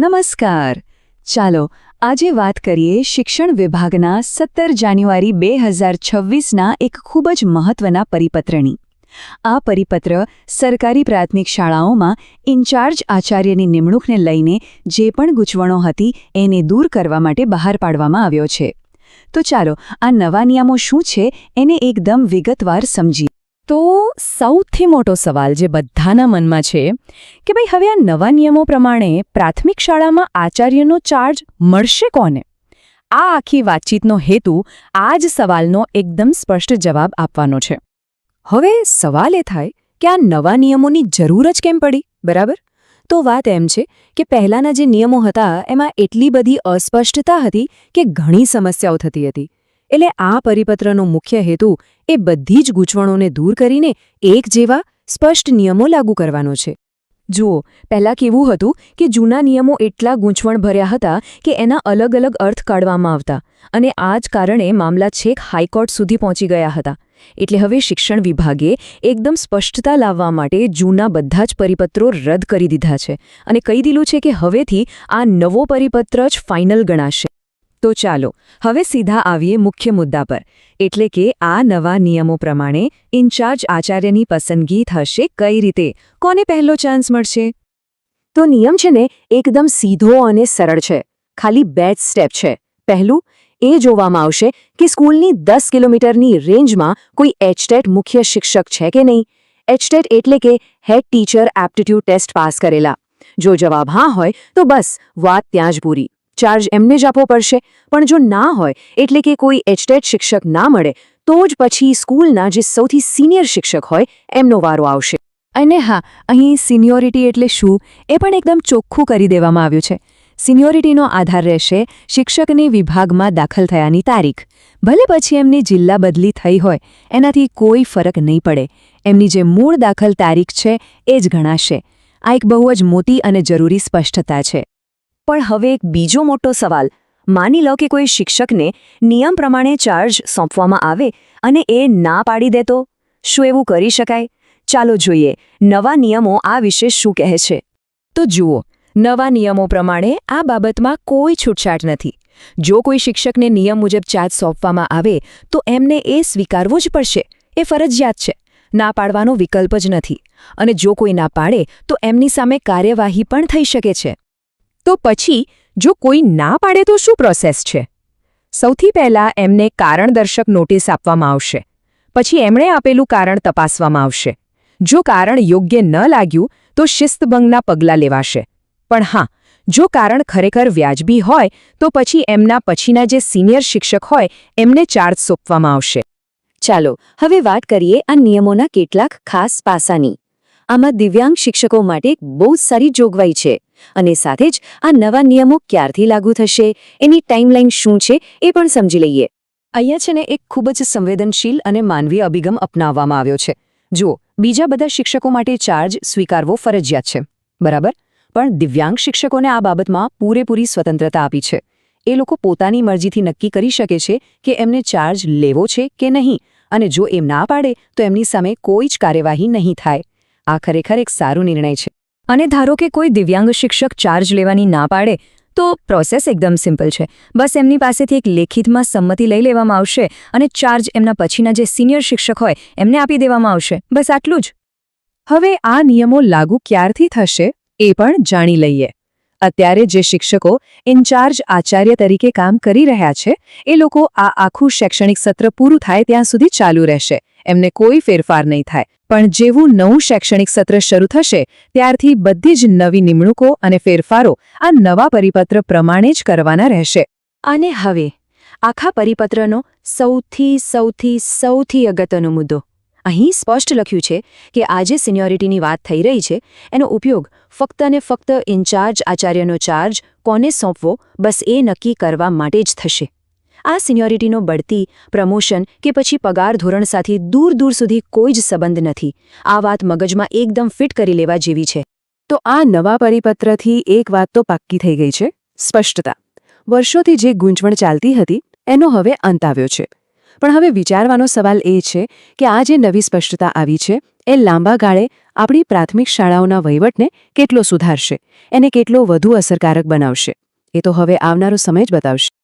નમસ્કાર. ચાલો, આજે વાત કરીએ શિક્ષણ વિભાગના સત્તર જાન્યુઆરી બે હજાર છવ્વીસના એક ખૂબ જ મહત્વના પરિપત્રની. આ પરિપત્ર સરકારી પ્રાથમિક શાળાઓમાં ઇન્ચાર્જ આચાર્યની નિમણૂકને લઈને જે પણ ગૂંચવણો હતી એને દૂર કરવા માટે બહાર પાડવામાં આવ્યો છે. તો ચાલો, આ નવા નિયમો શું છે એને એકદમ વિગતવાર સમજીએ. તો સૌથી મોટો સવાલ જે બધાના મનમાં છે કે ભાઈ હવે આ નવા નિયમો પ્રમાણે પ્રાથમિક શાળામાં આચાર્યનો ચાર્જ મળશે કોને? આ આખી વાતચીતનો હેતુ આ જ સવાલનો એકદમ સ્પષ્ટ જવાબ આપવાનો છે. હવે સવાલ એ થાય કે આ નવા નિયમોની જરૂર જ કેમ પડી? બરાબર? તો વાત એમ છે કે પહેલાંના જે નિયમો હતા એમાં એટલી બધી અસ્પષ્ટતા હતી કે ઘણી સમસ્યાઓ થતી હતી. એટલે આ પરિપત્રનો મુખ્ય હેતુ એ બધી જ ગૂંચવણોને દૂર કરીને એક જેવા સ્પષ્ટ નિયમો લાગુ કરવાનો છે. જુઓ, પહેલાં કેવું હતું કે જૂના નિયમો એટલા ગૂંચવણ ભર્યા હતા કે એના અલગ અલગ અર્થ કાઢવામાં આવતા અને આ જ કારણે મામલા છેક હાઈકોર્ટ સુધી પહોંચી ગયા હતા. એટલે હવે શિક્ષણ વિભાગે એકદમ સ્પષ્ટતા લાવવા માટે જૂના બધા જ પરિપત્રો રદ કરી દીધા છે અને કહી દીધું છે કે હવેથી આ નવો પરિપત્ર જ ફાઇનલ ગણાશે. તો ચાલો, હવે સીધા આવીએ મુખ્ય મુદ્દા પર. એટલે કે આ નવા નિયમો પ્રમાણે ઇન્ચાર્જ આચાર્યની પસંદગી થશે કઈ રીતે? કોને પહેલો ચાન્સ મળશે? તો નિયમ છે ને, એકદમ સીધો અને સરળ છે. ખાલી બે જ સ્ટેપ છે. પહેલું, એ જોવામાં આવશે કે સ્કૂલની દસ કિલોમીટરની રેન્જમાં કોઈ એચટેટ મુખ્ય શિક્ષક છે કે નહીં? એચટેટ એટલે કે head teacher aptitude test pass કરેલા. જો જવાબ હા હોય, તો બસ, વાત ત્યાં જ પૂરી. ચાર્જ એમને જ આપવો પડશે. પણ જો ના હોય, એટલે કે કોઈ એચટેટ શિક્ષક ના મળે, તો જ પછી સ્કૂલના જે સૌથી સિનિયર શિક્ષક હોય, એમનો વારો આવશે. અને હા, અહીં સિનિયોરિટી એટલે શું, એ પણ એકદમ ચોખ્ખું કરી દેવામાં આવ્યું છે. સિનિયોરિટીનો આધાર રહેશે શિક્ષકની વિભાગમાં દાખલ થયાની તારીખ. ભલે પછી એમની જિલ્લા બદલી થઈ હોય, એનાથી કોઈ ફરક નહીં પડે. એમની જે મૂળ દાખલ તારીખ છે, એ જ ગણાશે. આ એક બહુ જ મોટી અને જરૂરી સ્પષ્ટતા છે. પણ હવે એક બીજો મોટો સવાલ. માની લો કે કોઈ શિક્ષકને નિયમ પ્રમાણે ચાર્જ સોંપવામાં આવે અને એ ના પાડી દે તો શું એવું કરી શકાય? ચાલો જોઈએ, નવા નિયમો આ વિશે શું કહે છે? તો જુઓ, નવા નિયમો પ્રમાણે આ બાબતમાં કોઈ છૂટછાટ નથી. જો કોઈ શિક્ષકને નિયમ મુજબ ચાર્જ સોંપવામાં આવે, તો એમને એ સ્વીકારવો જ પડશે. એ ફરજિયાત છે. ના પાડવાનો વિકલ્પ જ નથી. અને જો કોઈ ના પાડે, તો એમની સામે કાર્યવાહી પણ થઈ શકે છે. તો પછી, જો કોઈ ના પાડે તો શું પ્રોસેસ છે? સૌથી પહેલાં એમને કારણદર્શક નોટિસ આપવામાં આવશે. પછી એમણે આપેલું કારણ તપાસવામાં આવશે. જો કારણ યોગ્ય ન લાગ્યું, તો શિસ્તભંગના પગલાં લેવાશે. પણ હા, જો કારણ ખરેખર વ્યાજબી હોય, તો પછી એમના પછીના જે સિનિયર શિક્ષક હોય, એમને ચાર્જ સોંપવામાં આવશે. ચાલો, હવે વાત કરીએ આ નિયમોના કેટલાક ખાસ પાસાની. આમાં દિવ્યાંગ શિક્ષકો માટે બહુ સારી જોગવાઈ છે અને સાથે જ આ નવા નિયમો ક્યારથી લાગુ થશે, એની ટાઈમલાઈન શું છે એ પણ સમજી લઈએ. અહીંયા છે ને એક ખૂબ જ સંવેદનશીલ અને માનવીય અભિગમ અપનાવવામાં આવ્યો છે. જુઓ, બીજા બધા શિક્ષકો માટે ચાર્જ સ્વીકારવો ફરજિયાત છે. બરાબર? પણ દિવ્યાંગ શિક્ષકોને આ બાબતમાં પૂરેપૂરી સ્વતંત્રતા આપી છે. એ લોકો પોતાની મરજીથી નક્કી કરી શકે છે કે એમને ચાર્જ લેવો છે કે નહીં, અને જો એમ ના પાડે, તો એમની સામે કોઈ જ કાર્યવાહી નહીં થાય. આ ખરેખર એક સારો નિર્ણય છે. અને ધારો કે કોઈ દિવ્યાંગ શિક્ષક ચાર્જ લેવાની ના પાડે, તો પ્રોસેસ એકદમ સિમ્પલ છે. બસ એમની પાસેથી એક લેખિતમાં સંમતિ લઈ લેવામાં આવશે અને ચાર્જ એમના પછીના જે સિનિયર શિક્ષક હોય, એમને આપી દેવામાં આવશે. બસ આટલું જ. હવે આ નિયમો લાગુ ક્યારથી થશે, એ પણ જાણી લઈએ. અત્યારે જે શિક્ષકો ઇન્ચાર્જ આચાર્ય તરીકે કામ કરી રહ્યા છે, એ લોકો આ આખું શૈક્ષણિક સત્ર પૂરું થાય ત્યાં સુધી ચાલુ રહેશે. એમને કોઈ ફેરફાર નહીં થાય. પણ જેવું નવું શૈક્ષણિક સત્ર શરૂ થશે, ત્યારથી બધી જ નવી નિમણૂકો અને ફેરફારો આ નવા પરિપત્ર પ્રમાણે જ કરવાના રહેશે. અને હવે, આખા પરિપત્રનો સૌથી સૌથી સૌથી અગત્યનો મુદ્દો. અહીં સ્પષ્ટ લખ્યું છે કે આજે સિનિયોરિટીની વાત થઈ રહી છે, એનો ઉપયોગ ફક્ત અને ફક્ત ઇન્ચાર્જ આચાર્યનો ચાર્જ કોને સોંપવો, બસ એ નક્કી કરવા માટે જ થશે. આ સિનિયોરિટીનો બઢતી, પ્રમોશન કે પછી પગાર ધોરણ સાથે દૂર દૂર સુધી કોઈ જ સંબંધ નથી. આ વાત મગજમાં એકદમ ફિટ કરી લેવા જેવી છે. તો આ નવા પરિપત્રથી એક વાત તો પાક્કી થઈ ગઈ છે. સ્પષ્ટતા. વર્ષોથી જે ગૂંચવણ ચાલતી હતી, એનો હવે અંત આવ્યો છે. પણ હવે વિચારવાનો સવાલ એ છે કે આ જે નવી સ્પષ્ટતા આવી છે, એ લાંબા ગાળે આપણી પ્રાથમિક શાળાઓના વહીવટને કેટલો સુધારશે, એને કેટલો વધુ અસરકારક બનાવશે. એ તો હવે આવનારો સમય જ બતાવશે.